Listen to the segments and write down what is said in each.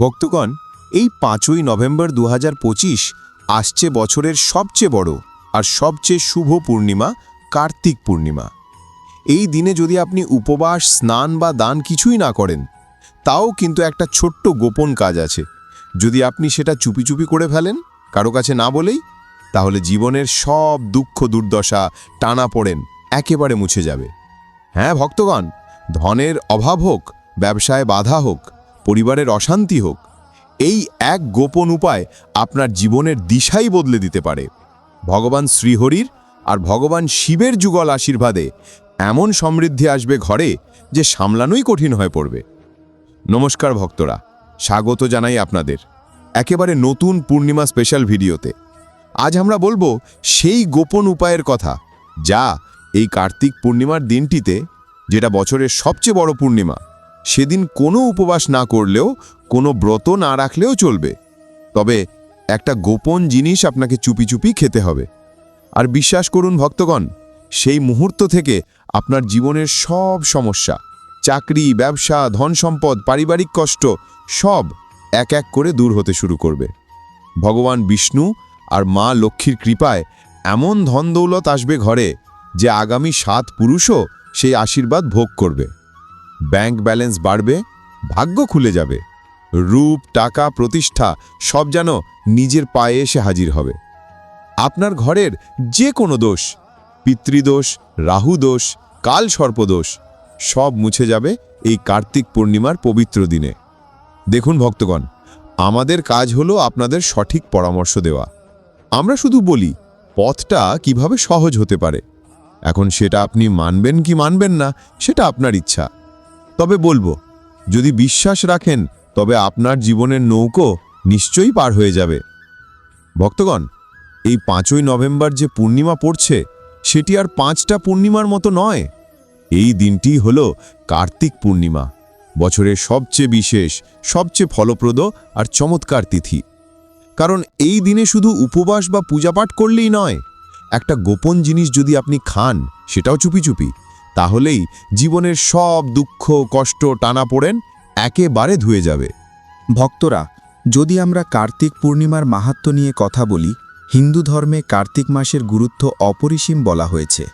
ভক্তগণ, এই পাঁচই নভেম্বর দু হাজার পঁচিশ আসছে বছরের সবচেয়ে বড় আর সবচেয়ে শুভ পূর্ণিমা কার্তিক পূর্ণিমা। এই দিনে যদি আপনি উপবাস, স্নান বা দান কিছুই না করেন, তাও কিন্তু একটা ছোট্ট গোপন কাজ আছে। যদি আপনি সেটা চুপি চুপি করে ফেলেন, কারও কাছে না বলেই, তাহলে জীবনের সব দুঃখ দুর্দশা টানা পড়েন, একেবারে মুছে যাবে। হ্যাঁ ভক্তগণ, ধনের অভাব হোক, ব্যবসায় বাধা হোক পরিবারের অশান্তি হোক, এই এক গোপন উপায় আপনার জীবনের দিশাই বদলে দিতে পারে। ভগবান শ্রীহরির আর ভগবান শিবের যুগল আশীর্বাদে এমন সমৃদ্ধি আসবে ঘরে যে সামলানোই কঠিন হয়ে পড়বে। নমস্কার ভক্তরা, স্বাগত জানাই আপনাদের একেবারে নতুন পূর্ণিমা স্পেশাল ভিডিওতে। আজ আমরা বলব সেই গোপন উপায়ের কথা যা এই কার্তিক পূর্ণিমার দিনটিতে, যেটা বছরের সবচেয়ে বড় পূর্ণিমা সেদিন কোনো উপবাস না করলেও, কোনো ব্রত না রাখলেও চলবে। তবে একটা গোপন জিনিস আপনাকে চুপি চুপি খেতে হবে। আর বিশ্বাস করুন ভক্তগণ, সেই মুহূর্ত থেকে আপনার জীবনের সব সমস্যা, চাকরি, ব্যবসা, ধন সম্পদ, পারিবারিক কষ্ট, সব এক এক করে দূর হতে শুরু করবে। ভগবান বিষ্ণু আর মা লক্ষ্মীর কৃপায় এমন ধন দৌলত আসবে ঘরে যে আগামী সাত পুরুষও সেই আশীর্বাদ ভোগ করবে। ব্যাংক ব্যালেন্স বাড়বে, ভাগ্য খুলে যাবে। রূপ, টাকা, প্রতিষ্ঠা, সব যেন নিজের পায়ে এসে হাজির হবে। আপনার ঘরের যে কোনো দোষ পিতৃদোষ রাহু দোষ, কাল সর্পদোষ সব মুছে যাবে এই কার্তিক পূর্ণিমার পবিত্র দিনে। দেখুন ভক্তগণ, আমাদের কাজ হলো আপনাদের সঠিক পরামর্শ দেওয়া। আমরা শুধু বলি, পথটা কীভাবে সহজ হতে পারে। এখন সেটা আপনি মানবেন কি মানবেন না, সেটা আপনার ইচ্ছা। তবে বলব, যদি বিশ্বাস রাখেন, তবে আপনার জীবনের নৌকো নিশ্চয়ই পার হয়ে যাবে। ভক্তগণ, এই পাঁচই নভেম্বর যে পূর্ণিমা পড়ছে, সেটি আর পাঁচটা পূর্ণিমার মতো নয়। এই দিনটি হল কার্তিক পূর্ণিমা, বছরের সবচেয়ে বিশেষ, সবচেয়ে ফলপ্রদ আর চমৎকার তিথি। কারণ এই দিনে শুধু উপবাস বা পূজাপাঠ করলেই নয়, একটা গোপন জিনিস যদি আপনি খান, সেটাও চুপি চুপি। তাহলেই জীবনের সব দুঃখ, কষ্ট টানা পড়েন, একেবারে ধুয়ে যাবে। ভক্তরা, যদি আমরা কার্তিক পূর্ণিমার মাহাত্ম্য নিয়ে কথা বলি, হিন্দু ধর্মে কার্তিক মাসের গুরুত্ব অপরিসীম বলা হয়েছে।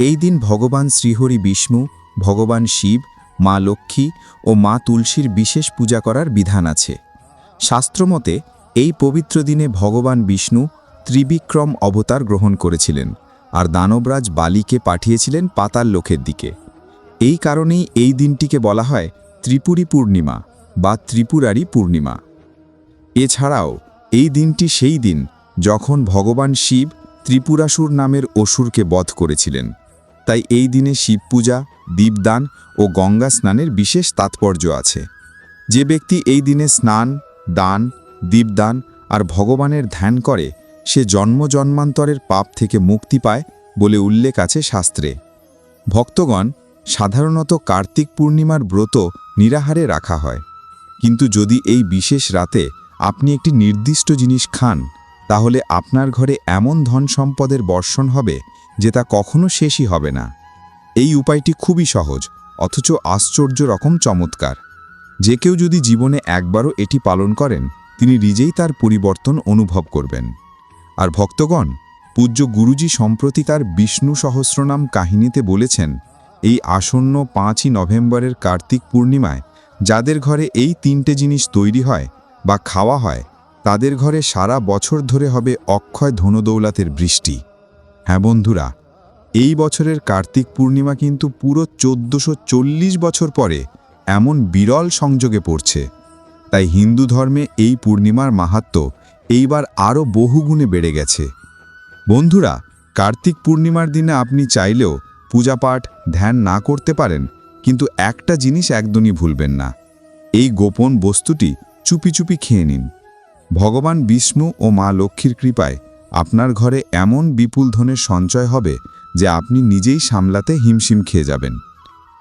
এই দিন ভগবান শ্রীহরি বিষ্ণু, ভগবান শিব, মা লক্ষ্মী ও মা তুলসীর বিশেষ পূজা করার বিধান আছে। শাস্ত্রমতে, এই পবিত্র দিনে ভগবান বিষ্ণু ত্রিবিক্রম অবতার গ্রহণ করেছিলেন। আর দানবরাজ বালিকে পাঠিয়েছিলেন পাতাল লোকের দিকে। এই কারণেই এই দিনটিকে বলা হয় ত্রিপুরী পূর্ণিমা বা ত্রিপুরারি পূর্ণিমা। এছাড়াও এই দিনটি সেই দিন যখন ভগবান শিব ত্রিপুরাসুর নামের অসুরকে বধ করেছিলেন। তাই এই দিনে শিব পূজা দীপদান ও গঙ্গা স্নানের বিশেষ তাৎপর্য আছে। যে ব্যক্তি এই দিনে স্নান, দান, দীপদান আর ভগবানের ধ্যান করে সে জন্ম জন্মান্তরের পাপ থেকে মুক্তি পায় বলে উল্লেখ আছে শাস্ত্রে। ভক্তগণ সাধারণত কার্তিক পূর্ণিমার ব্রত নিরাহারে রাখা হয়। কিন্তু যদি এই বিশেষ রাতে আপনি একটি নির্দিষ্ট জিনিস খান, তাহলে আপনার ঘরে এমন ধন সম্পদের বর্ষণ হবে যে তা কখনো শেষই হবে না। এই উপায়টি খুবই সহজ, অথচ আশ্চর্য রকম চমৎকার। যে কেউ যদি জীবনে একবারও এটি পালন করেন, তিনি নিজেই তার পরিবর্তন অনুভব করবেন। আর ভক্তগণ, পূজ্য গুরুজি সম্প্রতি তার বিষ্ণু সহস্রনাম কাহিনীতে বলেছেন, এই আসন্ন পাঁচই নভেম্বরের কার্তিক পূর্ণিমায় যাদের ঘরে এই তিনটে জিনিস তৈরি হয় বা খাওয়া হয়, তাদের ঘরে সারা বছর ধরে হবে অক্ষয় ধনদৌলাতের বৃষ্টি। হ্যাঁ বন্ধুরা, এই বছরের কার্তিক পূর্ণিমা কিন্তু পুরো চোদ্দশো বছর পরে এমন বিরল সংযোগে পড়ছে। তাই হিন্দু ধর্মে এই পূর্ণিমার মাহাত্ম্য এইবার আরও বহুগুণে বেড়ে গেছে। বন্ধুরা, কার্তিক পূর্ণিমার দিনে আপনি চাইলেও পূজাপাঠ ধ্যান না করতে পারেন, কিন্তু একটা জিনিস একদমই ভুলবেন না। এই গোপন বস্তুটি চুপি চুপি খেয়ে নিন। ভগবান বিষ্ণু ও মা লক্ষ্মীর কৃপায় আপনার ঘরে এমন বিপুল ধনের সঞ্চয় হবে যে আপনি নিজেই সামলাতে হিমশিম খেয়ে যাবেন।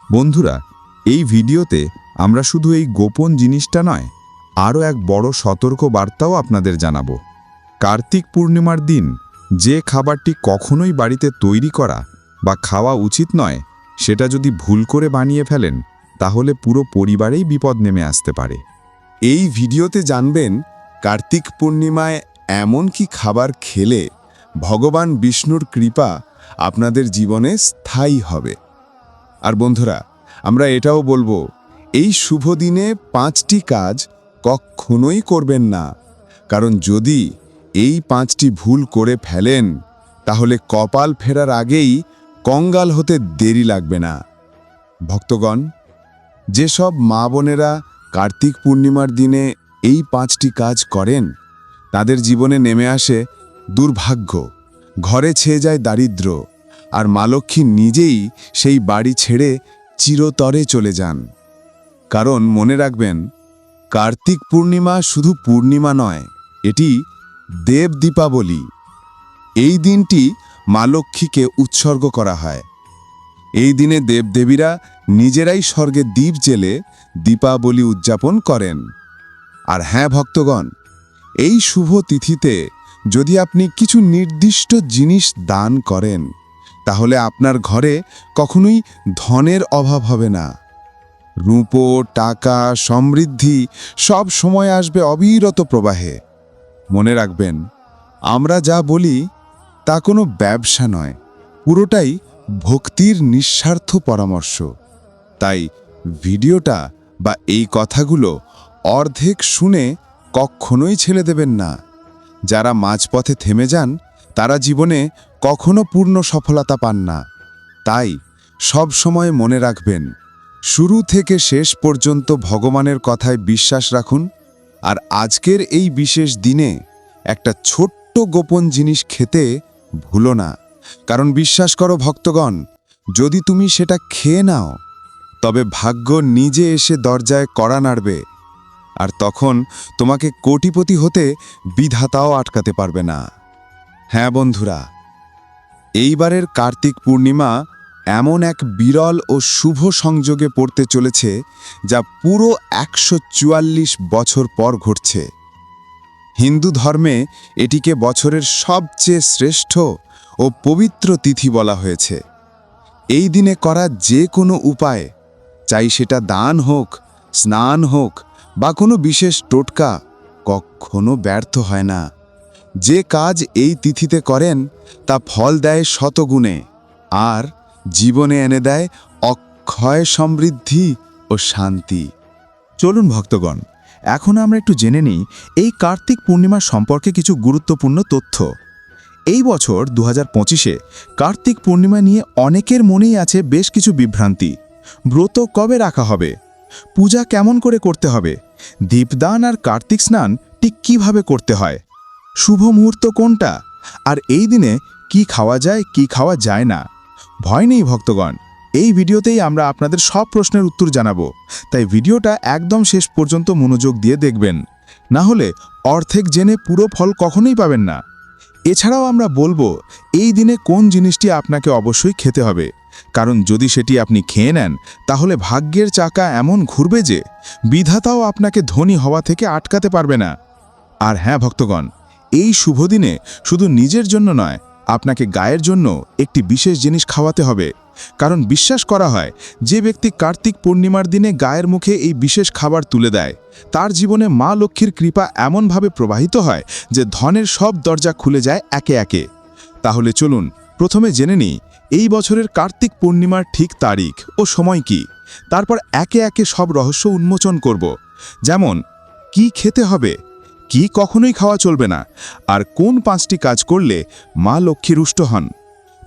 বন্ধুরা, এই ভিডিওতে আমরা শুধু এই গোপন জিনিসটা নয় আরও এক বড় সতর্ক বার্তাও আপনাদের জানাব। কার্তিক পূর্ণিমার দিন, যে খাবারটি কখনোই বাড়িতে তৈরি করা বা খাওয়া উচিত নয়, সেটা যদি ভুল করে বানিয়ে ফেলেন, তাহলে পুরো পরিবারেই বিপদ নেমে আসতে পারে। এই ভিডিওতে জানবেন, কার্তিক পূর্ণিমায় এমন কি খাবার খেলে ভগবান বিষ্ণুর কৃপা আপনাদের জীবনে স্থায়ী হবে। আর বন্ধুরা, আমরা এটাও বলব, এই শুভ দিনে পাঁচটি কাজ কখনোই করবেন না। কারণ যদি এই পাঁচটি ভুল করে ফেলেন, তাহলে কপাল ফেরার আগেই কঙ্গাল হতে দেরি লাগবে না। ভক্তগণ, যেসব মা বোনেরা কার্তিক পূর্ণিমার দিনে এই পাঁচটি কাজ করেন, তাদের জীবনে নেমে আসে দুর্ভাগ্য। ঘরে ছেয়ে যায় দারিদ্র, আর মা লক্ষ্মী নিজেই সেই বাড়ি ছেড়ে চিরতরে চলে যান। কারণ মনে রাখবেন কার্তিক পূর্ণিমা শুধু পূর্ণিমা নয়, এটি দেব দীপাবলি। এই দিনটি মা লক্ষ্মীকে উৎসর্গ করা হয়। এই দিনে দেবদেবীরা নিজেরাই স্বর্গে দ্বীপ জেলে দীপাবলি উদযাপন করেন। আর হ্যাঁ ভক্তগণ, এই শুভ তিথিতে যদি আপনি কিছু নির্দিষ্ট জিনিস দান করেন, তাহলে আপনার ঘরে কখনোই ধনের অভাব হবে না। রূপো, টাকা, সমৃদ্ধি সব সময় আসবে অবিরত প্রবাহে। মনে রাখবেন, আমরা যা বলি তা কোনো ব্যবসা নয়, পুরোটাই ভক্তির নিঃস্বার্থ পরামর্শ। তাই ভিডিওটা বা এই কথাগুলো অর্ধেক শুনে কখনোই ছেড়ে দেবেন না। যারা মাঝপথে থেমে যান, তারা জীবনে কখনো পূর্ণ সফলতা পান না। তাই সব সময় মনে রাখবেন শুরু থেকে শেষ পর্যন্ত ভগবানের কথায় বিশ্বাস রাখুন, আর আজকের এই বিশেষ দিনে একটা ছোট্ট গোপন জিনিস খেতে ভুলো না। কারণ বিশ্বাস করো ভক্তগণ, যদি তুমি সেটা খেয়ে নাও, তবে ভাগ্য নিজে এসে দরজায় কড়া নাড়বে, আর তখন তোমাকে কোটিপতি হতে বিধাতাও আটকাতে পারবে না। হ্যাঁ বন্ধুরা, এইবারের কার্তিক পূর্ণিমা এমন এক বিরল ও শুভ সংযোগে পড়তে চলেছে যা পুরো একশো চুয়াল্লিশ বছর পর ঘটছে। হিন্দু ধর্মে এটিকে বছরের সবচেয়ে শ্রেষ্ঠ ও পবিত্র তিথি বলা হয়েছে। এই দিনে করা যে কোনো উপায়, চাই সেটা দান হোক, স্নান হোক বা কোনো বিশেষ টোটকা, কখনো ব্যর্থ হয় না। যে কাজ এই তিথিতে করেন, তা ফল দেয় শতগুণে, আর জীবনে এনে দেয় অক্ষয় সমৃদ্ধি ও শান্তি। চলুন ভক্তগণ, এখন আমরা একটু জেনে নিই এই কার্তিক পূর্ণিমা সম্পর্কে কিছু গুরুত্বপূর্ণ তথ্য। এই বছর দু হাজার কার্তিক পূর্ণিমা নিয়ে অনেকের মনেই আছে বেশ কিছু বিভ্রান্তি। ব্রত কবে রাখা হবে? পূজা কেমন করে করতে হবে? দীপদান আর কার্তিক স্নান ঠিক কীভাবে করতে হয়? শুভ মুহূর্ত কোনটা? আর এই দিনে কি খাওয়া যায়, কি খাওয়া যায় না? ভয় নেই ভক্তগণ, এই ভিডিওতেই আমরা আপনাদের সব প্রশ্নের উত্তর জানাব। তাই ভিডিওটা একদম শেষ পর্যন্ত মনোযোগ দিয়ে দেখবেন। না হলে অর্ধেক জেনে পুরো ফল কখনোই পাবেন না। এছাড়াও আমরা বলব, এই দিনে কোন জিনিসটি আপনাকে অবশ্যই খেতে হবে? কারণ যদি সেটি আপনি খেয়ে নেন, তাহলে ভাগ্যের চাকা এমন ঘুরবে যে বিধাতাও আপনাকে ধনী হওয়া থেকে আটকাতে পারবে না। আর হ্যাঁ ভক্তগণ, এই শুভ দিনে শুধু নিজের জন্য নয় আপনাকে গায়ের জন্য একটি বিশেষ জিনিস খাওয়াতে হবে। কারণ বিশ্বাস করা হয়, যে ব্যক্তি কার্তিক পূর্ণিমার দিনে গায়ের মুখে এই বিশেষ খাবার তুলে দেয়, তার জীবনে মা লক্ষ্মীর কৃপা এমনভাবে প্রবাহিত হয় যে ধনের সব দরজা খুলে যায় একে একে। তাহলে চলুন, প্রথমে জেনে নিই, এই বছরের কার্তিক পূর্ণিমার ঠিক তারিখ ও সময় কি? তারপর একে একে সব রহস্য উন্মোচন করব। যেমন, কি খেতে হবে? কি কখনোই খাওয়া চলবে না। আর কোন পাঁচটি কাজ করলে মা লক্ষ্মী রুষ্ট হন?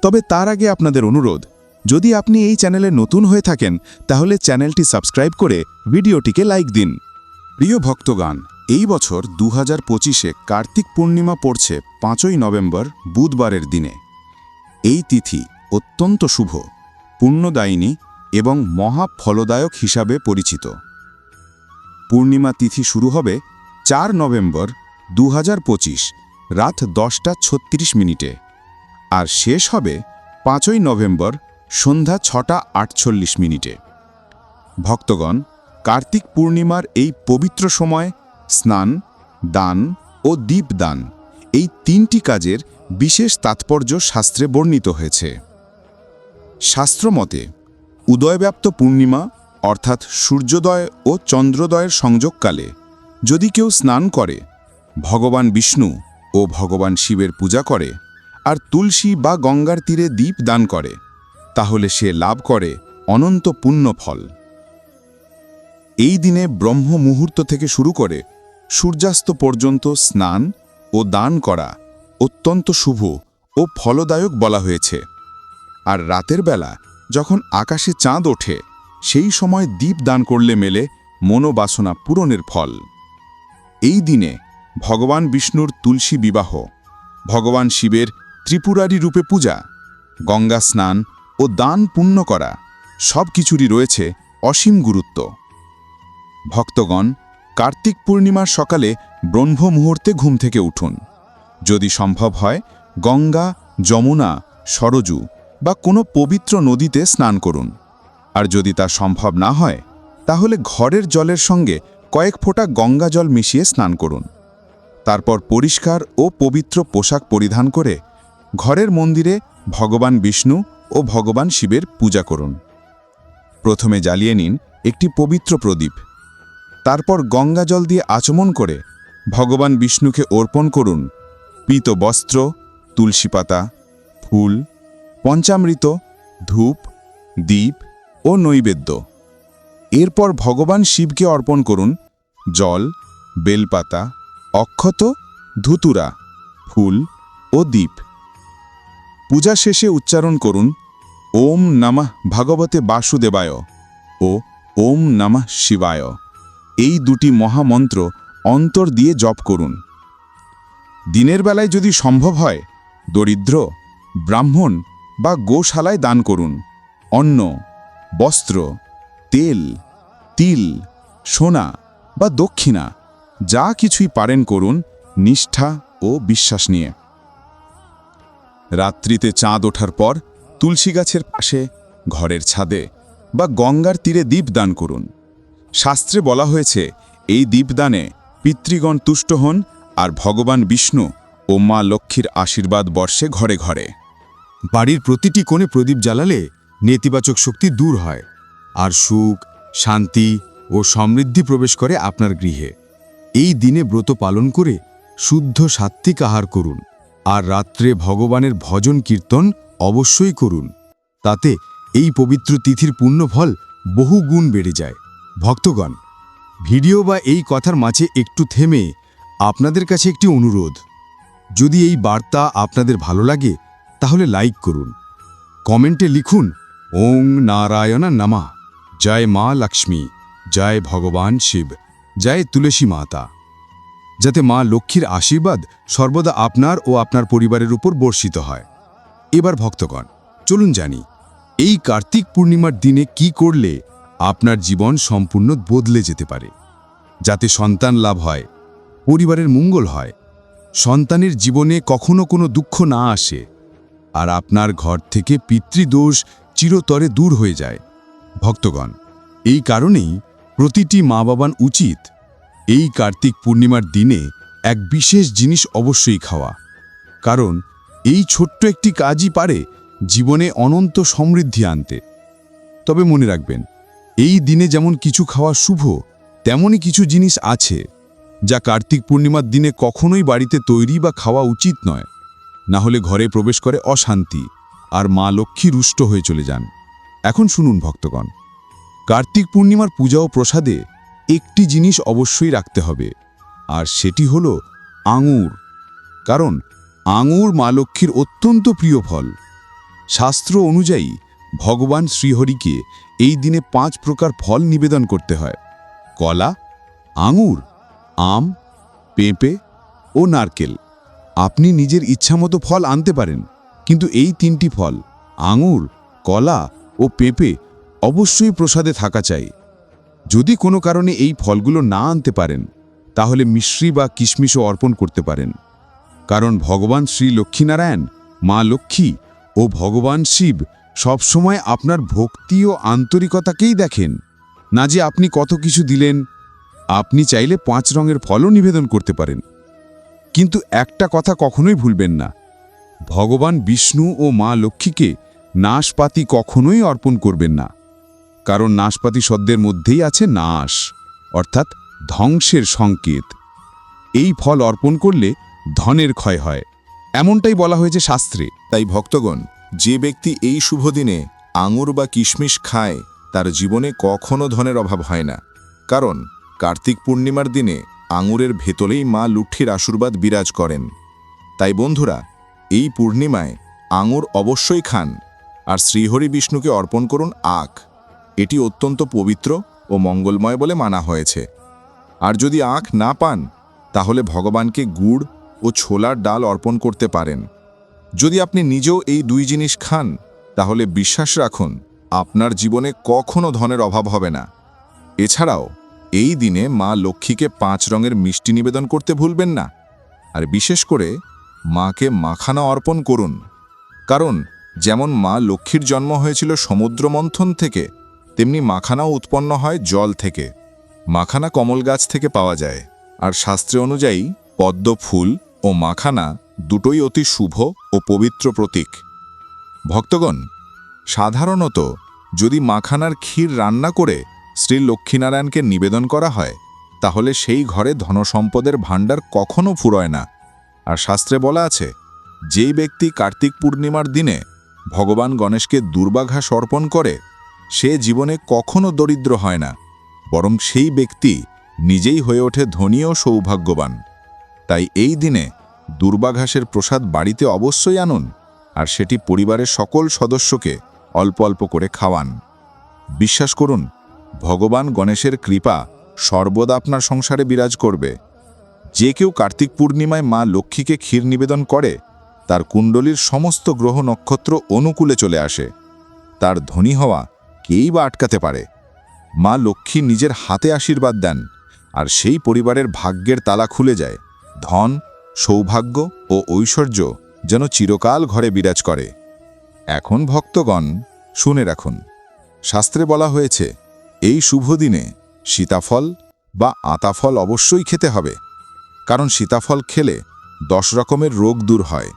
তবে তার আগে আপনাদের অনুরোধ, যদি আপনি এই চ্যানেলে নতুন হয়ে থাকেন, তাহলে চ্যানেলটি সাবস্ক্রাইব করে ভিডিওটিকে লাইক দিন। প্রিয় ভক্তগান এই বছর দু হাজার পঁচিশে কার্তিক পূর্ণিমা পড়ছে পাঁচই নভেম্বর, বুধবারের দিনে। এই তিথি অত্যন্ত শুভ, পুণ্যদায়িনী এবং মহাফলদায়ক হিসাবে পরিচিত। পূর্ণিমা তিথি শুরু হবে চার নভেম্বর দু হাজার পঁচিশ, রাত দশটা ছত্রিশ মিনিটে। আর শেষ হবে পাঁচই নভেম্বর সন্ধ্যা ছটা আটচল্লিশ মিনিটে। ভক্তগণ, কার্তিক পূর্ণিমার এই পবিত্র সময় স্নান, দান ও দীপদান এই তিনটি কাজের বিশেষ তাৎপর্য শাস্ত্রে বর্ণিত হয়েছে। শাস্ত্রমতে, উদয়ব্যাপ্ত পূর্ণিমা অর্থাৎ সূর্যোদয় ও চন্দ্রোদয়ের সংযোগকালে যদি কেউ স্নান করে, ভগবান বিষ্ণু ও ভগবান শিবের পূজা করে, আর তুলসী বা গঙ্গার তীরে দীপ দান করে, তাহলে সে লাভ করে অনন্ত পুণ্য ফল। এই দিনে ব্রহ্ম মুহূর্ত থেকে শুরু করে সূর্যাস্ত পর্যন্ত স্নান ও দান করা অত্যন্ত শুভ ও ফলদায়ক বলা হয়েছে। আর রাতের বেলা যখন আকাশে চাঁদ ওঠে, সেই সময় দীপ দান করলে মেলে মনোবাসনা পূরণের ফল। এই দিনে ভগবান বিষ্ণুর তুলসী বিবাহ, ভগবান শিবের ত্রিপুরারি রূপে পূজা, গঙ্গা স্নান ও দান পুণ্য করা সব কিছুরই রয়েছে অসীম গুরুত্ব। ভক্তগণ, কার্তিক পূর্ণিমার সকালে ব্রহ্ম মুহূর্তে ঘুম থেকে উঠুন। যদি সম্ভব হয়, গঙ্গা, যমুনা, সরজু বা কোনো পবিত্র নদীতে স্নান করুন। আর যদি তা সম্ভব না হয়, তাহলে ঘরের জলের সঙ্গে কয়েক ফোঁটা গঙ্গা জল মিশিয়ে স্নান করুন। তারপর পরিষ্কার ও পবিত্র পোশাক পরিধান করে ঘরের মন্দিরে ভগবান বিষ্ণু ও ভগবান শিবের পূজা করুন। প্রথমে জ্বালিয়ে নিন একটি পবিত্র প্রদীপ। তারপর গঙ্গা জল দিয়ে আচমন করে ভগবান বিষ্ণুকে অর্পণ করুন। পীত বস্ত্র, তুলসী পাতা, ফুল, পঞ্চামৃত, ধূপ, দীপ ও নৈবেদ্য। এরপর ভগবান শিবকে অর্পণ করুন। জল, বেলপাতা, অক্ষত, ধুতুরা, ফুল ও দ্বীপ পূজা শেষে উচ্চারণ করুন, ওম নমঃ ভাগবতে বাসুদেবায় ও ওম নমঃ শিবায়। এই দুটি মহামন্ত্র অন্তর দিয়ে জপ করুন। দিনের বেলায় যদি সম্ভব হয়, দরিদ্র, ব্রাহ্মণ বা গোশালায় দান করুন। অন্ন, বস্ত্র তেল, তিল, সোনা বা দক্ষিণা, যা কিছুই পারেন করুন নিষ্ঠা ও বিশ্বাস নিয়ে। রাত্রিতে চাঁদ ওঠার পর তুলসী গাছের পাশে, ঘরের ছাদে বা গঙ্গার তীরে দীপদান করুন। শাস্ত্রে বলা হয়েছে, এই দীপদানে পিতৃগণ তুষ্ট হন আর ভগবান বিষ্ণু ও মা লক্ষ্মীর আশীর্বাদ বর্ষে ঘরে ঘরে। বাড়ির প্রতিটি কোণে প্রদীপ জ্বালালে নেতিবাচক শক্তি দূর হয়। আর সুখ, শান্তি ও সমৃদ্ধি প্রবেশ করে আপনার গৃহে। এই দিনে ব্রত পালন করে শুদ্ধ সাত্ত্বিক আহার করুন আর রাত্রে ভগবানের ভজন কীর্তন অবশ্যই করুন। তাতে এই পবিত্র তিথির পুণ্যফল বহু গুণ বেড়ে যায়। ভক্তগণ, ভিডিও বা এই কথার মাঝে একটু থেমে আপনাদের কাছে একটি অনুরোধ। যদি এই বার্তা আপনাদের ভালো লাগে, তাহলে লাইক করুন। কমেন্টে লিখুন, ওং নারায়ণা নামা। জয় মা লক্ষ্মী, জয় ভগবান শিব, জয় তুলসী মাতা। যাতে মা লক্ষ্মীর আশীর্বাদ সর্বদা আপনার ও আপনার পরিবারের উপর বর্ষিত হয়। এবার ভক্তগণ, চলুন জানি, এই কার্তিক পূর্ণিমার দিনে কি করলে আপনার জীবন সম্পূর্ণ বদলে যেতে পারে? যাতে সন্তান লাভ হয়, পরিবারের মঙ্গল হয়, সন্তানের জীবনে কখনো কোনো দুঃখ না আসে, আর আপনার ঘর থেকে পিতৃদোষ চিরতরে দূর হয়ে যায়। ভক্তগণ, এই কারণেই প্রতিটি মা বাবান উচিত এই কার্তিক পূর্ণিমার দিনে এক বিশেষ জিনিস অবশ্যই খাওয়া। কারণ এই ছোট্ট একটি কাজই পারে জীবনে অনন্ত সমৃদ্ধি আনতে। তবে মনে রাখবেন, এই দিনে যেমন কিছু খাওয়া শুভ, তেমনই কিছু জিনিস আছে যা কার্তিক পূর্ণিমার দিনে কখনোই বাড়িতে তৈরি বা খাওয়া উচিত নয়। না হলে ঘরে প্রবেশ করে অশান্তি আর মা লক্ষ্মী রুষ্ট হয়ে চলে যান। এখন শুনুন ভক্তগণ, কার্তিক পূর্ণিমার পূজা ও প্রসাদে একটি জিনিস অবশ্যই রাখতে হবে, আর সেটি হল আঙুর। কারণ আঙুর মা লক্ষ্মীর অত্যন্ত প্রিয় ফল। শাস্ত্র অনুযায়ী ভগবান শ্রীহরিকে এই দিনে পাঁচ প্রকার ফল নিবেদন করতে হয়, কলা, আঙুর, আম, পেঁপে ও নারকেল। আপনি নিজের ইচ্ছামতো ফল আনতে পারেন, কিন্তু এই তিনটি ফল, আঙুর, কলা ও পেঁপে অবশ্যই প্রসাদে থাকা চাই। যদি কোনো কারণে এই ফলগুলো না আনতে পারেন, তাহলে মিশ্রি বা কিশমিশও অর্পণ করতে পারেন। কারণ ভগবান শ্রী লক্ষ্মীনারায়ণ, মা লক্ষ্মী ও ভগবান শিব সবসময় আপনার ভক্তি ও আন্তরিকতাকেই দেখেন। না যে আপনি কত কিছু দিলেন, আপনি চাইলে পাঁচ রঙের ফলও নিবেদন করতে পারেন। কিন্তু একটা কথা কখনোই ভুলবেন না। ভগবান বিষ্ণু ও মা লক্ষ্মীকে নাশপাতি কখনোই অর্পণ করবেন না, কারণ নাশপাতি শব্দের মধ্যেই আছে নাশ, অর্থাৎ ধ্বংসের সংকেত। এই ফল অর্পণ করলে ধনের ক্ষয় হয়। এমনটাই বলা হয়েছে শাস্ত্রে। তাই ভক্তগণ, যে ব্যক্তি এই শুভ দিনে আঙুর বা কিশমিশ খায়, তার জীবনে কখনো ধনের অভাব হয় না। কারণ, কার্তিক পূর্ণিমার দিনে আঙুরের ভেতরেই মা লুঠির আশীর্বাদ বিরাজ করেন। তাই বন্ধুরা, এই পূর্ণিমায় আঙুর অবশ্যই খান। আর শ্রীহরি বিষ্ণুকে অর্পণ করুন আখ। এটি অত্যন্ত পবিত্র ও মঙ্গলময় বলে মানা হয়েছে। আর যদি আখ না পান, তাহলে ভগবানকে গুড় ও ছোলার ডাল অর্পণ করতে পারেন। যদি আপনি নিজেও এই দুই জিনিস খান, তাহলে বিশ্বাস রাখুন, আপনার জীবনে কখনো ধনের অভাব হবে না। এছাড়াও, এই দিনে মা লক্ষ্মীকে পাঁচ রঙের মিষ্টি নিবেদন করতে ভুলবেন না। আর বিশেষ করে, মাকে মাখানা অর্পণ করুন। কারণ যেমন মা লক্ষ্মীর জন্ম হয়েছিল সমুদ্র মন্থন থেকে, তেমনি মাখানাও উৎপন্ন হয় জল থেকে। মাখানা কমল গাছ থেকে পাওয়া যায়। আর শাস্ত্রে অনুযায়ী পদ্ম ফুল ও মাখানা দুটোই অতি শুভ ও পবিত্র প্রতীক। ভক্তগণ, সাধারণত যদি মাখানার ক্ষীর রান্না করে শ্রী লক্ষ্মীনারায়ণকে নিবেদন করা হয়, তাহলে সেই ঘরে ধনসম্পদের ভাণ্ডার কখনো ফুরয় না। আর শাস্ত্রে বলা আছে, যেই ব্যক্তি কার্তিক পূর্ণিমার দিনে ভগবান গণেশকে দুর্বাঘাস অর্পণ করে, সে জীবনে কখনো দরিদ্র হয় না, বরং সেই ব্যক্তি নিজেই হয়ে ওঠে ধনী ও সৌভাগ্যবান। তাই এই দিনে দুর্বাঘাসের প্রসাদ বাড়িতে অবশ্যই আনুন, আর সেটি পরিবারের সকল সদস্যকে অল্প অল্প করে খাওয়ান। বিশ্বাস করুন, ভগবান গণেশের কৃপা সর্বদা আপনার সংসারে বিরাজ করবে। যে কেউ কার্তিক পূর্ণিমায় মা লক্ষ্মীকে ক্ষীর নিবেদন করে তার কুণ্ডলীর সমস্ত গ্রহ নক্ষত্র অনুকূলে চলে আসে। তার ধনী হওয়া কেই বা আটকাতে পারে? মা লক্ষ্মী নিজের হাতে আশীর্বাদ দেন, আর সেই পরিবারের ভাগ্যের তালা খুলে যায়। ধন, সৌভাগ্য ও ঐশ্বর্য যেন চিরকাল ঘরে বিরাজ করে। এখন ভক্তগণ, শুনে রাখুন। শাস্ত্রে বলা হয়েছে, এই শুভ দিনে সীতাফল বা আতাফল অবশ্যই খেতে হবে, কারণ সীতাফল খেলে দশ রকমের রোগ দূর হয়।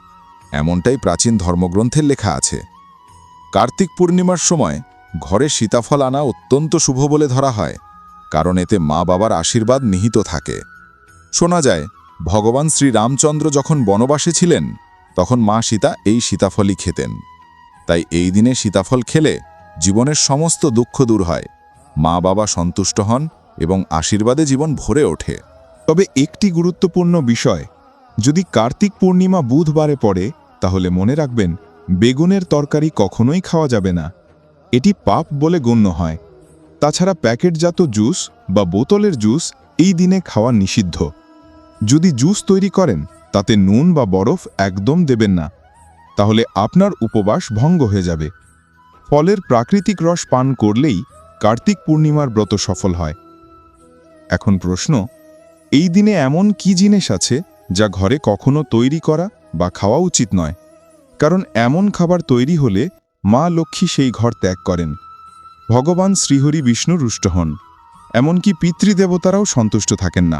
এমনটাই প্রাচীন ধর্মগ্রন্থের লেখা আছে। কার্তিক পূর্ণিমার সময় ঘরে সীতাফল আনা অত্যন্ত শুভ বলে ধরা হয়, কারণ এতে মা বাবার আশীর্বাদ নিহিত থাকে। শোনা যায়, ভগবান শ্রী রামচন্দ্র যখন বনবাসে ছিলেন, তখন মা সীতা এই সীতাফলই খেতেন। তাই এই দিনে সীতাফল খেলে জীবনের সমস্ত দুঃখ দূর হয়, মা বাবা সন্তুষ্ট হন এবং আশীর্বাদে জীবন ভরে ওঠে। তবে একটি গুরুত্বপূর্ণ বিষয় যদি কার্তিক পূর্ণিমা বুধবারে পড়ে, তাহলে মনে রাখবেন, বেগুনের তরকারি কখনোই খাওয়া যাবে না। এটি পাপ বলে গণ্য হয়। তাছাড়া প্যাকেটজাত জুস বা বোতলের জুস এই দিনে খাওয়া নিষিদ্ধ। যদি জুস তৈরি করেন, তাতে নুন বা বরফ একদম দেবেন না। তাহলে আপনার উপবাস ভঙ্গ হয়ে যাবে। ফলের প্রাকৃতিক রস পান করলেই কার্তিক পূর্ণিমার ব্রত সফল হয়। এখন প্রশ্ন, এই দিনে এমন কি জিনিস আছে যা ঘরে কখনো তৈরি করা বা খাওয়া উচিত নয়। কারণ এমন খাবার তৈরি হলে মা লক্ষ্মী সেই ঘর ত্যাগ করেন। ভগবান শ্রীহরি বিষ্ণু রুষ্ট হন। এমনকি পিতৃদেবতারাও সন্তুষ্ট থাকেন না।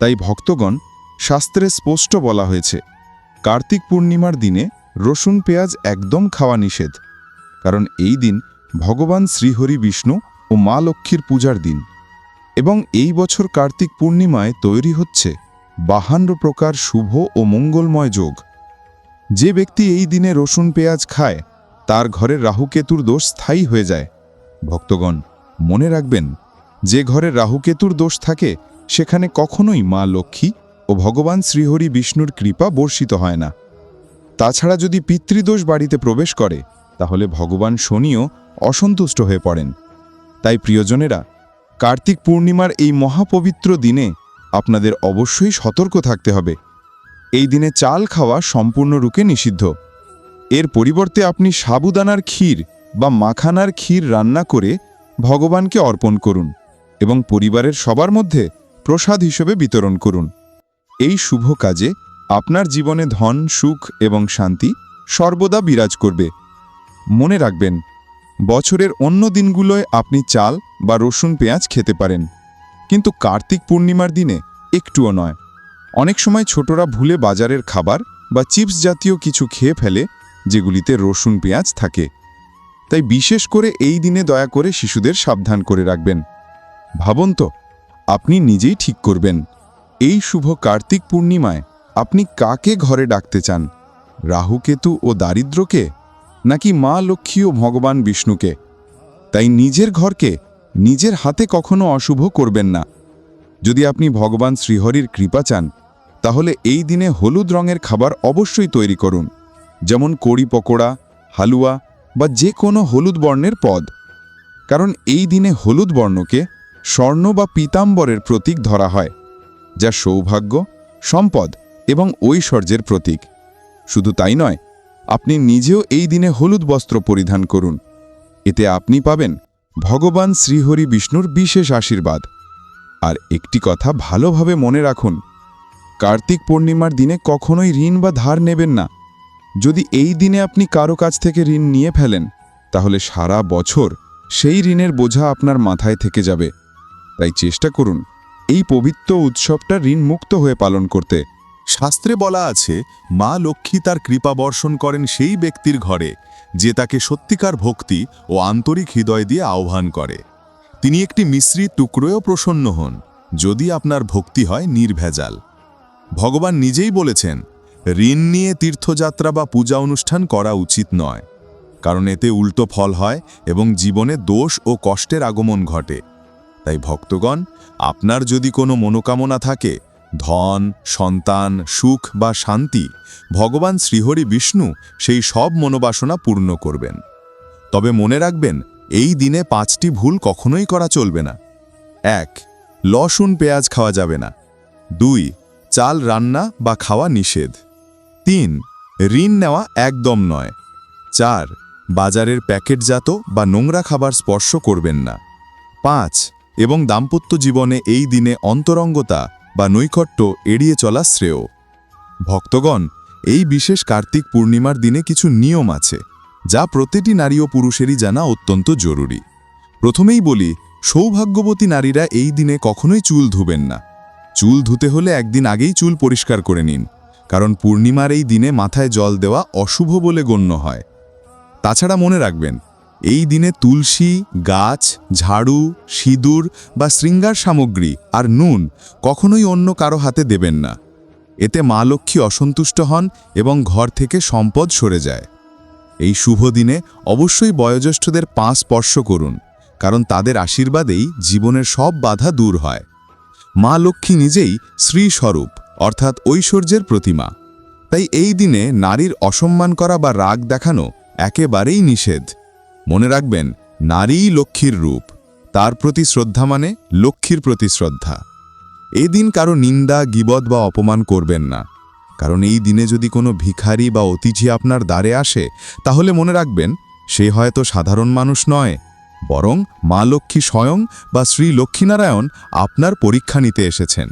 তাই ভক্তগণ শাস্ত্রে স্পষ্ট বলা হয়েছে, কার্তিক পূর্ণিমার দিনে রসুন পেঁয়াজ একদম খাওয়া নিষেধ। কারণ এই দিন ভগবান শ্রীহরি বিষ্ণু ও মা লক্ষ্মীর পূজার দিন। এবং এই বছর কার্তিক পূর্ণিমায় তৈরি হচ্ছে বাহান্ন প্রকার শুভ ও মঙ্গলময় যোগ। যে ব্যক্তি এই দিনে রসুন পেঁয়াজ খায়, তার ঘরের রাহুকেতুর দোষ স্থায়ী হয়ে যায়। ভক্তগণ, মনে রাখবেন, যে ঘরে রাহুকেতুর দোষ থাকে, সেখানে কখনোই মা লক্ষ্মী ও ভগবান শ্রীহরি বিষ্ণুর কৃপা বর্ষিত হয় না। তাছাড়া যদি পিতৃদোষ বাড়িতে প্রবেশ করে, তাহলে ভগবান শনিও অসন্তুষ্ট হয়ে পড়েন। তাই প্রিয়জনেরা, কার্তিক পূর্ণিমার এই মহাপবিত্র দিনে আপনাদের অবশ্যই সতর্ক থাকতে হবে। এই দিনে চাল খাওয়া সম্পূর্ণরূপে নিষিদ্ধ। এর পরিবর্তে আপনি সাবুদানার ক্ষীর বা মাখানার ক্ষীর রান্না করে ভগবানকে অর্পণ করুন এবং পরিবারের সবার মধ্যে প্রসাদ হিসেবে বিতরণ করুন। এই শুভ কাজে আপনার জীবনে ধন, সুখ এবং শান্তি সর্বদা বিরাজ করবে। মনে রাখবেন, বছরের অন্য দিনগুলোয় আপনি চাল বা রসুন পেঁয়াজ খেতে পারেন। কিন্তু কার্তিক পূর্ণিমার দিনে একটুও নয়। অনেক সময় ছোটরা ভুলে বাজারের খাবার বা চিপস জাতীয় কিছু খেয়ে ফেলে, যেগুলিতে রসুন, পেঁয়াজ থাকে। তাই বিশেষ করে এই দিনে দয়া করে শিশুদের সাবধান করে রাখবেন। ভাবুন তো, আপনি নিজেই ঠিক করবেন। এই শুভ কার্তিক পূর্ণিমায় আপনি কাকে ঘরে ডাকতে চান? রাহুকেতু ও দারিদ্রকে? নাকি মা লক্ষ্মী ও ভগবান বিষ্ণুকে? তাই নিজের ঘরকে নিজের হাতে কখনো অশুভ করবেন না। যদি আপনি ভগবান শ্রীহরির কৃপা চান, তাহলে এই দিনে হলুদ রঙের খাবার অবশ্যই তৈরি করুন, যেমন কড়ি পকোড়া, হালুয়া বা যে কোনো হলুদ বর্ণের পদ। কারণ এই দিনে হলুদ বর্ণকে স্বর্ণ বা পীতাম্বরের প্রতীক ধরা হয়, যা সৌভাগ্য, সম্পদ এবং ঐশ্বর্যের প্রতীক। শুধু তাই নয়, আপনি নিজেও এই দিনে হলুদ বস্ত্র পরিধান করুন। এতে আপনি পাবেন ভগবান শ্রীহরি বিষ্ণুর বিশেষ আশীর্বাদ। আর একটি কথা ভালোভাবে মনে রাখুন, কার্তিক পূর্ণিমার দিনে কখনোই ঋণ বা ধার নেবেন না। যদি এই দিনে আপনি কারও কাছ থেকে ঋণ নিয়ে ফেলেন, তাহলে সারা বছর সেই ঋণের বোঝা আপনার মাথায় থেকে যাবে। তাই চেষ্টা করুন, এই পবিত্র উৎসবটা ঋণ মুক্ত হয়ে পালন করতে। শাস্ত্রে বলা আছে, মা লক্ষ্মী তার কৃপা বর্ষণ করেন সেই ব্যক্তির ঘরে, যে তাকে সত্যিকার ভক্তি ও আন্তরিক হৃদয় দিয়ে আহ্বান করে। তিনি একটি মিশ্রি টুকরোয়ও প্রসন্ন হন, যদি আপনার ভক্তি হয় নির্ভেজাল। ভগবান নিজেই বলেছেন, ঋণ নিয়ে তীর্থযাত্রা বা পূজা অনুষ্ঠান করা উচিত নয়, কারণ এতে উল্টো ফল হয় এবং জীবনে দোষ ও কষ্টের আগমন ঘটে। তাই ভক্তগণ, আপনার যদি কোনো মনোকামনা থাকে ধন, সন্তান, সুখ বা শান্তি, ভগবান শ্রীহরি বিষ্ণু সেই সব মনোবাসনা পূর্ণ করবেন। তবে মনে রাখবেন, এই দিনে পাঁচটি ভুল কখনোই করা চলবে না। এক, লসুন পেঁয়াজ খাওয়া যাবে না। দুই, চাল রান্না বা খাওয়া নিষেধ। তিন, ঋণ নেওয়া একদম নয়। চার, বাজারের প্যাকেটজাত বা নোংরা খাবার স্পর্শ করবেন না। পাঁচ, এবং দাম্পত্য জীবনে এই দিনে অন্তরঙ্গতা বা নৈকট্য এড়িয়ে চলা শ্রেয়। ভক্তগণ, এই বিশেষ কার্তিক পূর্ণিমার দিনে কিছু নিয়ম আছে, যা প্রতিটি নারী ও পুরুষেরই জানা অত্যন্ত জরুরি। প্রথমেই বলি, সৌভাগ্যবতী নারীরা এই দিনে কখনোই চুল ধুবেন না। চুল ধুতে হলে একদিন আগেই চুল পরিষ্কার করে নিন, কারণ পূর্ণিমার এই দিনে মাথায় জল দেওয়া অশুভ বলে গণ্য হয়। তাছাড়া মনে রাখবেন এই দিনে তুলসী, গাছ, ঝাড়ু, সিঁদুর বা শৃঙ্গার সামগ্রী আর নুন কখনোই অন্য কারও হাতে দেবেন না। এতে মা লক্ষ্মী অসন্তুষ্ট হন এবং ঘর থেকে সম্পদ সরে যায়। এই শুভ দিনে অবশ্যই বয়োজ্যেষ্ঠদের পা স্পর্শ করুন, কারণ তাদের আশীর্বাদেই জীবনের সব বাধা দূর হয়। মা লক্ষ্মী নিজেই শ্রীস্বরূপ অর্থাৎ ঐশ্বর্যের প্রতিমা। তাই এই দিনে নারীর অসম্মান করা বা রাগ দেখানো একেবারেই নিষেধ। মনে রাখবেন, নারীই লক্ষ্মীর রূপ। তার প্রতি শ্রদ্ধা মানে লক্ষ্মীর প্রতি শ্রদ্ধা। এই দিন কারও নিন্দা, গিবদ বা অপমান করবেন না। কারণ এই দিনে যদি কোনো ভিখারি বা অতিথি আপনার দ্বারে আসে, তাহলে মনে রাখবেন, সে হয়তো সাধারণ মানুষ নয়, বরং মা লক্ষ্মী স্বয়ং বা শ্রী লক্ষ্মীনারায়ণ আপনার পরীক্ষা নিতে এসেছেন।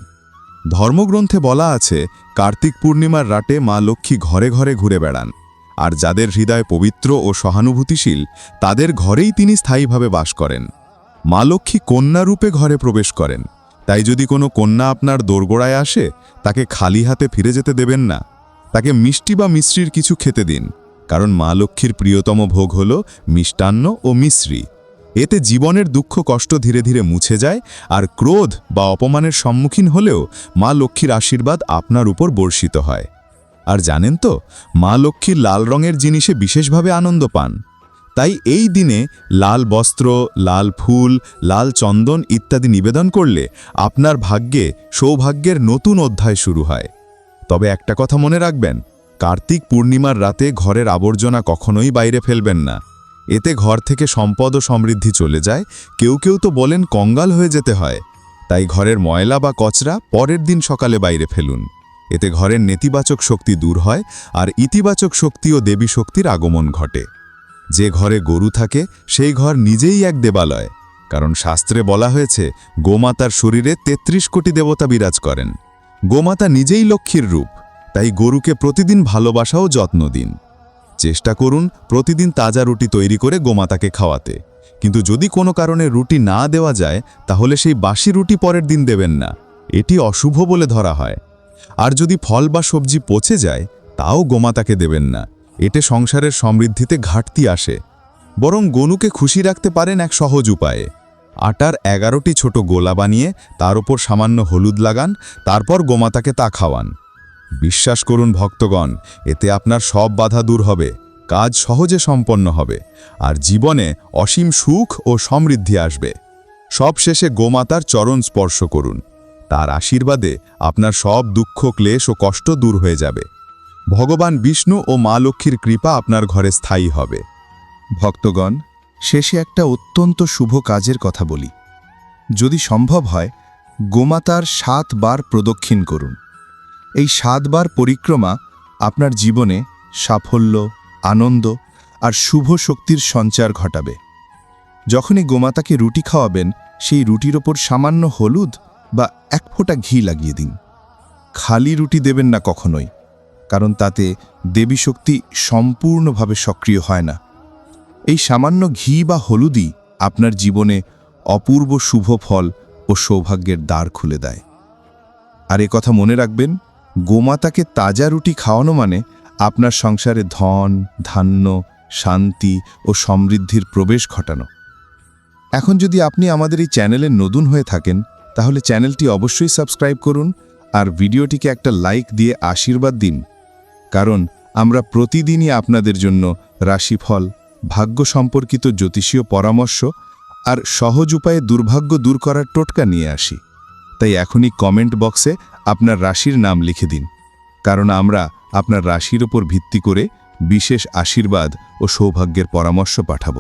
ধর্মগ্রন্থে বলা আছে, কার্তিক পূর্ণিমার রাতে মা লক্ষ্মী ঘরে ঘরে ঘুরে বেড়ান। আর যাদের হৃদয় পবিত্র ও সহানুভূতিশীল, তাদের ঘরেই তিনি স্থায়ীভাবে বাস করেন। মা লক্ষ্মী কন্যা রূপে ঘরে প্রবেশ করেন। তাই যদি কোনো কন্যা আপনার দোরগোড়ায় আসে, তাকে খালি হাতে ফিরে যেতে দেবেন না। তাকে মিষ্টি বা মিশ্রির কিছু খেতে দিন, কারণ মা লক্ষ্মীর প্রিয়তম ভোগ হল মিষ্টান্ন ও মিশ্রি। এতে জীবনের দুঃখ কষ্ট ধীরে ধীরে মুছে যায় আর ক্রোধ বা অপমানের সম্মুখীন হলেও মা লক্ষ্মীর আশীর্বাদ আপনার উপর বর্ষিত হয়। আর জানেন তো, মা লক্ষ্মীর লাল রঙের জিনিসে বিশেষভাবে আনন্দ পান। তাই এই দিনে লাল বস্ত্র, লাল ফুল, লাল চন্দন ইত্যাদি নিবেদন করলে আপনার ভাগ্যে, সৌভাগ্যের নতুন অধ্যায় শুরু হয়। তবে একটা কথা মনে রাখবেন, কার্তিক পূর্ণিমার রাতে ঘরের আবর্জনা কখনোই বাইরে ফেলবেন না। এতে ঘর থেকে সম্পদ ও সমৃদ্ধি চলে যায়, কেউ কেউ তো বলেন কঙ্গাল হয়ে যেতে হয়। তাই ঘরের ময়লা বা কচরা পরের দিন সকালে বাইরে ফেলুন। এতে ঘরের নেতিবাচক শক্তি দূর হয় আর ইতিবাচক শক্তি ও দেবী শক্তির আগমন ঘটে। যে ঘরে গরু থাকে, সেই ঘর নিজেই এক দেবালয়, কারণ শাস্ত্রে বলা হয়েছে, গোমাতার শরীরে ৩৩ কোটি দেবতা বিরাজ করেন। গোমাতা নিজেই লক্ষ্মীর রূপ, তাই গরুকে প্রতিদিন ভালোবাসা ও যত্ন দিন। চেষ্টা করুন প্রতিদিন তাজা রুটি তৈরি করে গোমাতাকে খাওয়াতে, কিন্তু যদি কোনো কারণে রুটি না দেওয়া যায়, তাহলে সেই বাসি রুটি পরের দিন দেবেন না। এটি অশুভ বলে ধরা হয়। আর যদি ফল বা সবজি পচে যায়, তাও গোমাতাকে দেবেন না। এতে সংসারের সমৃদ্ধিতে ঘাটতি আসে। বরং গনুকে খুশি রাখতে পারেন এক সহজ উপায়ে। আটার এগারোটি ছোট গোলা বানিয়ে তার উপর সামান্য হলুদ লাগান, তারপর গোমাতাকে তা খাওয়ান। বিশ্বাস করুন ভক্তগণ, এতে আপনার সব বাধা দূর হবে, কাজ সহজে সম্পন্ন হবে, আর জীবনে অসীম সুখ ও সমৃদ্ধি আসবে। সব শেষে গোমাতার চরণ স্পর্শ করুন। তার আশীর্বাদে আপনার সব দুঃখ, ক্লেশ ও কষ্ট দূর হয়ে যাবে। ভগবান বিষ্ণু ও মা লক্ষ্মীর কৃপা আপনার ঘরে স্থায়ী হবে। ভক্তগণ, শেষে একটা অত্যন্ত শুভ কাজের কথা বলি। যদি সম্ভব হয়, গোমাতার সাতবার প্রদক্ষিণ করুন। এই সাতবার পরিক্রমা আপনার জীবনে সাফল্য, আনন্দ আর শুভ শক্তির সঞ্চার ঘটাবে। যখনই গোমাতাকে রুটি খাওয়াবেন, সেই রুটির ওপর সামান্য হলুদ বা এক ফোঁটা ঘি লাগিয়ে দিন। খালি রুটি দেবেন না কখনোই, কারণ তাতে দেবী শক্তি সম্পূর্ণভাবে সক্রিয় হয় না। এই সামান্য ঘি বা হলুদই আপনার জীবনে অপূর্ব শুভ ফল ও সৌভাগ্যের দ্বার খুলে দেয়। আর কথা মনে রাখবেন, গোমাতাকে তাজা রুটি খাওয়ানো মানে আপনার সংসারে ধন, ধান্য, শান্তি ও সমৃদ্ধির প্রবেশ ঘটানো। এখন যদি আপনি আমাদের এই চ্যানেলে নতুন হয়ে থাকেন তাহলে চ্যানেলটি অবশ্যই সাবস্ক্রাইব করুন আর ভিডিওটিকে একটা লাইক দিয়ে আশীর্বাদ দিন। কারণ আমরা প্রতিদিনই আপনাদের জন্য রাশিফল, ভাগ্য সম্পর্কিত জ্যোতিষীয় পরামর্শ আর সহজ উপায়ে দুর্ভাগ্য দূর করার টোটকা নিয়ে আসি। তাই এখনই কমেন্ট বক্সে আপনার রাশির নাম লিখে দিন। কারণ আমরা আপনার রাশির ওপর ভিত্তি করে বিশেষ আশীর্বাদ ও সৌভাগ্যের পরামর্শ পাঠাব।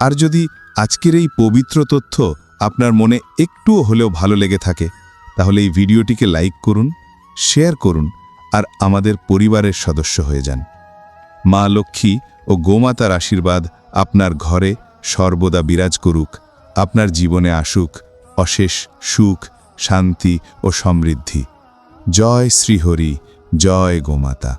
আর যদি আজকের এই পবিত্র তথ্য আপনার মনে একটুও হলেও ভালো লেগে থাকে, তাহলে এই ভিডিওটিকে লাইক করুন, শেয়ার করুন আর আমাদের পরিবারের সদস্য হয়ে যান। মা লক্ষ্মী ও গোমাতার আশীর্বাদ আপনার ঘরে সর্বদা বিরাজ করুক, আপনার জীবনে আসুক, অশেষ সুখ, শান্তি ও সমৃদ্ধি। জয় শ্রীহরি, জয় গোমাতা।